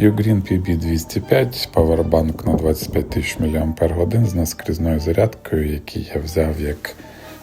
Ugreen PB205, павербанк на 25 тисяч мАч з наскрізною зарядкою, який я взяв як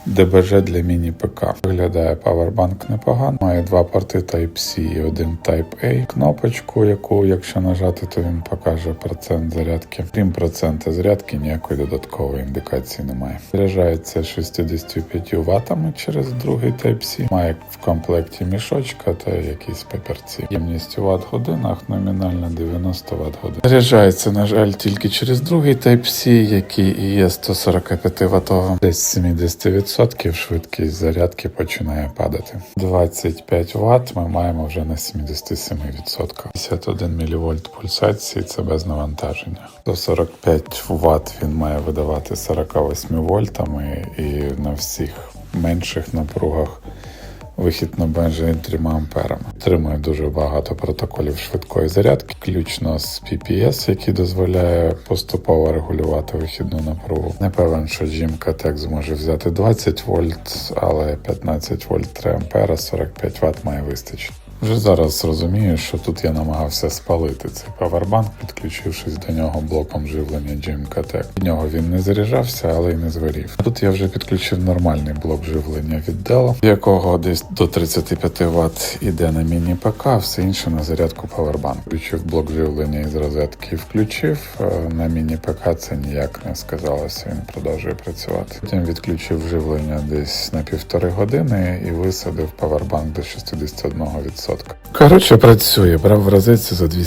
ДБЖ для міні-ПК. Виглядає павербанк непогано, має два порти Type-C і один Type-A. Кнопочку, яку, якщо нажати, то він покаже процент зарядки. Крім процента зарядки, ніякої додаткової індикації немає. Заряджається 65 ватами через другий Type-C. Має в комплекті мішочка та якісь папірці. Ємність у ватт-годинах номінально 90 ватт-годин. Заряджається, на жаль, тільки через другий Type-C, який і є 145 ваттовим. Десь 70% швидкість зарядки починає падати. 25 Вт ми маємо вже на 77%. 51 мВ пульсації це без навантаження. До 45 Вт він має видавати 48 вольтами і на всіх менших напругах Вихід на бенжі 3 амперами. Отримує дуже багато протоколів швидкої зарядки, включно з PPS, який дозволяє поступово регулювати вихідну напругу. Не певен, що Jim зможе взяти 20 вольт, але 15 вольт 3 ампера, 45 Вт має вистачити. Вже зараз розумію, що тут я намагався спалити цей павербанк, підключившись до нього блоком живлення GMKTEC. Від нього він не заряджався, але й не згорів. Тут я вже підключив нормальний блок живлення від Dell, якого десь до 35 Вт іде на міні-ПК, все інше на зарядку павербанк. Включив блок живлення із розетки, включив. е, На міні-ПК це ніяк не сказалося, він продовжує працювати. Потім відключив живлення десь на півтори години і висадив павербанк до 61%. Коротше, працює, брав в розетці за 200